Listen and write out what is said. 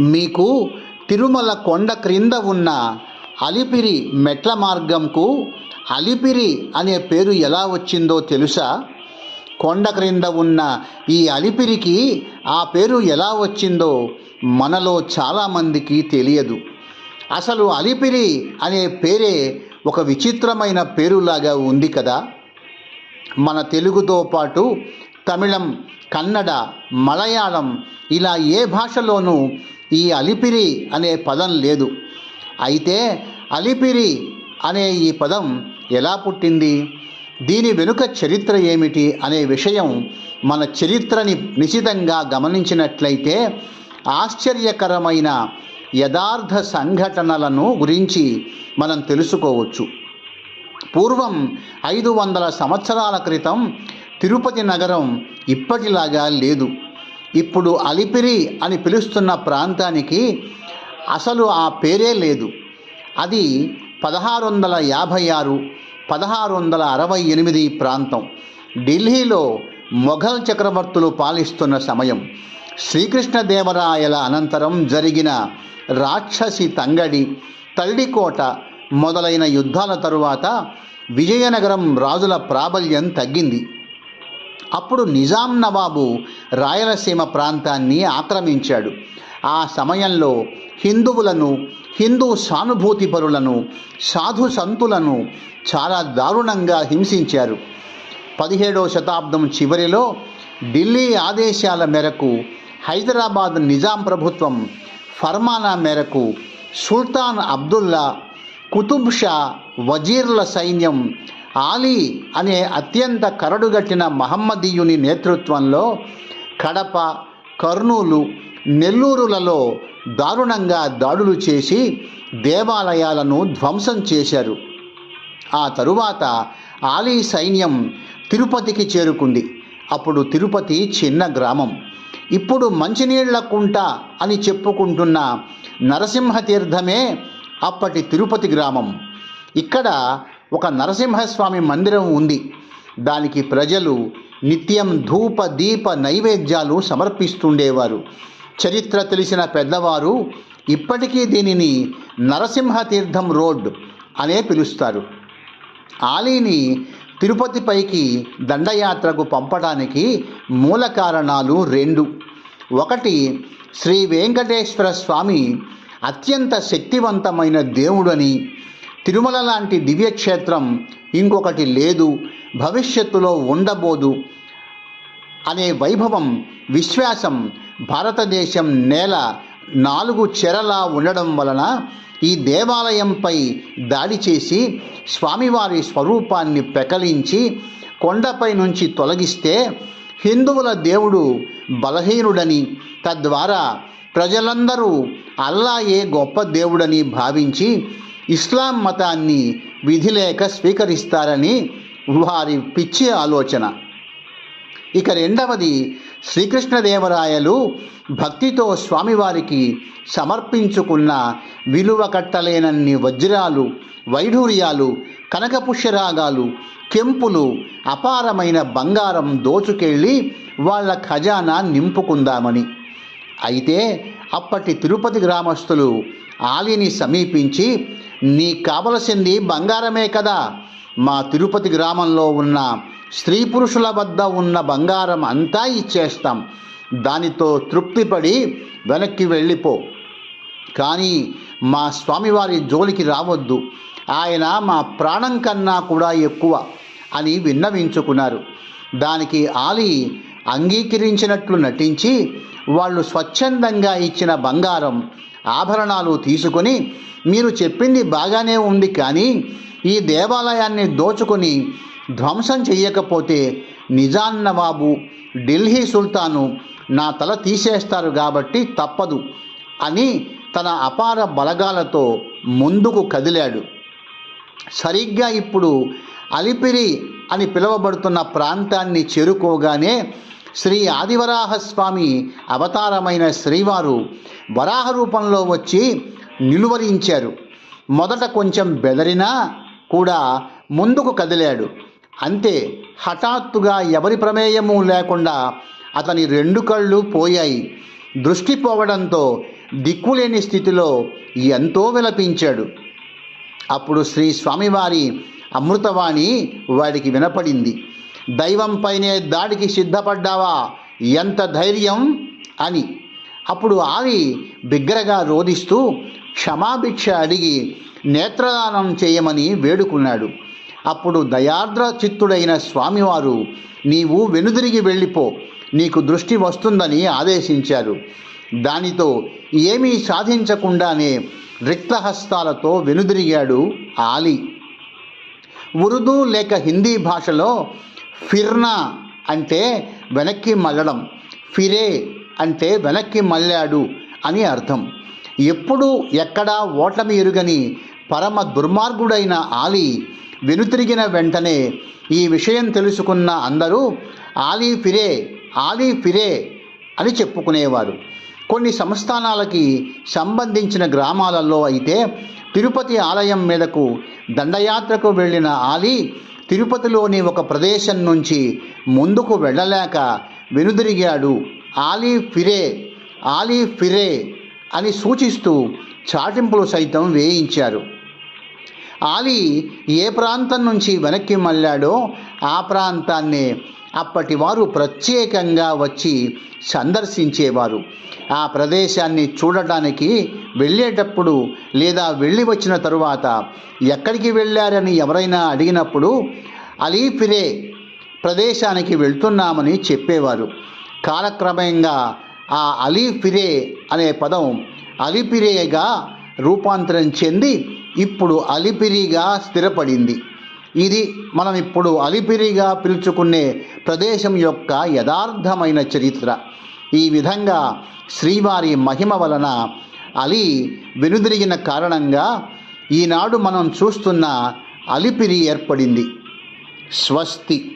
మీకు తిరుమల కొండ క్రింద ఉన్న అలిపిరి మెట్ల మార్గంకు అలిపిరి అనే పేరు ఎలా వచ్చిందో తెలుసా? కొండ క్రింద ఉన్న ఈ అలిపిరికి ఆ పేరు ఎలా వచ్చిందో మనలో చాలామందికి తెలియదు. అసలు అలిపిరి అనే పేరే ఒక విచిత్రమైన పేరులాగా ఉంది కదా? మన తెలుగుతో పాటు తమిళం కన్నడ మలయాళం ఇలా ఏ భాషలోనూ ఈ అలిపిరి అనే పదం లేదు. అయితే అలిపిరి అనే ఈ పదం ఎలా పుట్టింది? దీని వెనుక చరిత్ర ఏమిటి అనే విషయం మన చరిత్రని నిశితంగా గమనించినట్లయితే ఆశ్చర్యకరమైన యథార్థ సంఘటనలను గురించి మనం తెలుసుకోవచ్చు. పూర్వం ఐదు వందల సంవత్సరాల క్రితం తిరుపతి నగరం ఇప్పటిలాగా లేదు. ఇప్పుడు అలిపిరి అని పిలుస్తున్న ప్రాంతానికి అసలు ఆ పేరే లేదు. అది పదహారు వందల యాభై ఆరు పదహారు వందల అరవై ఎనిమిది ప్రాంతం. ఢిల్లీలో మొఘల్ చక్రవర్తులు పాలిస్తున్న సమయం. శ్రీకృష్ణదేవరాయల అనంతరం జరిగిన రాక్షసి తంగడి తల్లికోట మొదలైన యుద్ధాల తరువాత విజయనగరం రాజుల ప్రాబల్యం తగ్గింది. అప్పుడు నిజాం నవాబు రాయలసీమ ప్రాంతాన్ని ఆక్రమించాడు. ఆ సమయంలో హిందువులను హిందూ సానుభూతిపరులను సాధు సంతులను చాలా దారుణంగా హింసించారు. పదిహేడవ శతాబ్దం చివరిలో ఢిల్లీ ఆదేశాల మేరకు హైదరాబాద్ నిజాం ప్రభుత్వం ఫర్మానా మేరకు సుల్తాన్ అబ్దుల్లా కుతుబ్ షా వజీర్ల సైన్యం ఆలీ అనే అత్యంత కరడుగట్టిన మహమ్మదీయుని నేతృత్వంలో కడప కర్నూలు నెల్లూరులలో దారుణంగా దాడులు చేసి దేవాలయాలను ధ్వంసం చేశారు. ఆ తరువాత ఆలీ సైన్యం తిరుపతికి చేరుకుంది. అప్పుడు తిరుపతి చిన్న గ్రామం. ఇప్పుడు మంచినీళ్ళ కుంట అని చెప్పుకుంటున్న నరసింహ తీర్థమే అప్పటి తిరుపతి గ్రామం. ఇక్కడ ఒక నరసింహస్వామి మందిరం ఉంది. దానికి ప్రజలు నిత్యం ధూప దీప నైవేద్యాలు సమర్పిస్తుండేవారు. చరిత్ర తెలిసిన పెద్దవారు ఇప్పటికీ దీనిని నరసింహ తీర్థం రోడ్ అనే పిలుస్తారు. ఆలీని తిరుపతిపైకి దండయాత్రకు పంపడానికి మూల కారణాలు రెండు. ఒకటి శ్రీ వెంకటేశ్వర స్వామి అత్యంత శక్తివంతమైన దేవుడని తిరుమల లాంటి దివ్యక్షేత్రం ఇంకొకటి లేదు భవిష్యత్తులో ఉండబోదు అనే వైభవం విశ్వాసం భారతదేశం నేల నాలుగు చెరలా ఉండడం వలన ఈ దేవాలయంపై దాడి చేసి స్వామివారి స్వరూపాన్ని పెకలించి కొండపై నుంచి తొలగిస్తే హిందువుల దేవుడు బలహీనుడని తద్వారా ప్రజలందరూ అల్లాయే గొప్ప దేవుడని భావించి ఇస్లాం మతాన్ని విధి లేక స్వీకరిస్తారని వారి పిచ్చి ఆలోచన. ఇక రెండవది శ్రీకృష్ణదేవరాయలు భక్తితో స్వామివారికి సమర్పించుకున్న విలువ కట్టలేనన్ని వజ్రాలు వైఢూర్యాలు కనకపుష్యరాగాలు కెంపులు అపారమైన బంగారం దోచుకెళ్ళి వాళ్ళ ఖజానా నింపుకుందామని. అయితే అప్పటి తిరుపతి గ్రామస్తులు ఆలిని సమీపించి నీ కావలసింది బంగారమే కదా. మా తిరుపతి గ్రామంలో ఉన్న స్త్రీ పురుషుల వద్ద ఉన్న బంగారం అంతా ఇచ్చేస్తాం. దానితో తృప్తిపడి వెనక్కి వెళ్ళిపో. కానీ మా స్వామివారి జోలికి రావద్దు. ఆయన మా ప్రాణం కన్నా కూడా ఎక్కువ అని విన్నవించుకున్నారు. దానికి ఆలి అంగీకరించినట్లు నటించి వాళ్ళు స్వచ్ఛందంగా ఇచ్చిన బంగారం ఆభరణాలు తీసుకొని మీరు చెప్పింది బాగానే ఉంది కానీ ఈ దేవాలయాన్ని దోచుకొని ధ్వంసం చెయ్యకపోతే నిజాం నవాబు ఢిల్లీ సుల్తాను నా తల తీసేస్తారు కాబట్టి తప్పదు అని తన అపార బలగాలతో ముందుకు కదిలాడు. సరిగ్గా ఇప్పుడు అలిపిరి అని పిలువబడుతున్న ప్రాంతాన్ని చేరుకోగానే శ్రీ ఆదివరాహస్వామి అవతారమైన శ్రీవారు వరాహ రూపంలో వచ్చి నిలువరించారు. మొదట కొంచెం బెదరినా కూడా ముందుకు కదిలాడు. అంతే హఠాత్తుగా ఎవరి ప్రమేయము లేకుండా అతని రెండు కళ్ళు పోయాయి. దృష్టి పోవడంతో దిక్కులేని స్థితిలో ఎంతో విలపించాడు. అప్పుడు శ్రీ స్వామివారి అమృతవాణి వాడికి వినపడింది. దైవంపైనే దాడికి సిద్ధపడ్డావా? ఎంత ధైర్యం? అని. అప్పుడు ఆవి బిగ్గరగా రోధిస్తూ క్షమాభిక్ష అడిగి నేత్రదానం చేయమని వేడుకున్నాడు. అప్పుడు దయార్ద్ర చిత్తుడైన స్వామివారు నీవు వెనుదిరిగి వెళ్ళిపో నీకు దృష్టి వస్తుందని ఆదేశించారు. దానితో ఏమీ సాధించకుండానే రిక్తహస్తాలతో వెనుదిరిగాడు ఆలి. ఉర్దూ లేక హిందీ భాషలో ఫిర్నా అంటే వెనక్కి మళ్ళడం ఫిరే అంటే వెనక్కి మళ్ళాడు అని అర్థం. ఎప్పుడు ఎక్కడా ఓటమి ఎరుగని పరమ దుర్మార్గుడైన ఆలీ వెనుతిరిగిన వెంటనే ఈ విషయం తెలుసుకున్న అందరూ ఆలీ ఫిరే ఆలీ ఫిరే అని చెప్పుకునేవారు. కొన్ని సంస్థానాలకి సంబంధించిన గ్రామాలలో అయితే తిరుపతి ఆలయం మీదకు దండయాత్రకు వెళ్ళిన ఆలి తిరుపతిలోని ఒక ప్రదేశం నుంచి ముందుకు వెళ్ళలేక వెనుదిరిగాడు. ఆలీ ఫిరే ఆలీ ఫిరే అని సూచిస్తూ చాటింపులు సైతం వేయించారు. ఆలీ ఏ ప్రాంతం నుంచి వెనక్కి మళ్ళాడో ఆ ప్రాంతాన్నే అప్పటి వారు ప్రత్యేకంగా వచ్చి సందర్శించేవారు. ఆ ప్రదేశాన్ని చూడటానికి వెళ్ళేటప్పుడు లేదా వెళ్ళి వచ్చిన తరువాత ఎక్కడికి వెళ్ళారని ఎవరైనా అడిగినప్పుడు అలీఫిరే ప్రదేశానికి వెళ్తున్నామని చెప్పేవారు. కాలక్రమంగా ఆ అలీఫిరే అనే పదం అలిపిరేగా రూపాంతరం చెంది ఇప్పుడు అలిపిరిగా స్థిరపడింది. ఇది మనం ఇప్పుడు అలిపిరిగా పిలుచుకునే ప్రదేశం యొక్క యథార్థమైన చరిత్ర. ఈ విధంగా శ్రీవారి మహిమ వలన అలి వెనుదిరిగిన కారణంగా ఈనాడు మనం చూస్తున్న అలిపిరి ఏర్పడింది. స్వస్తి.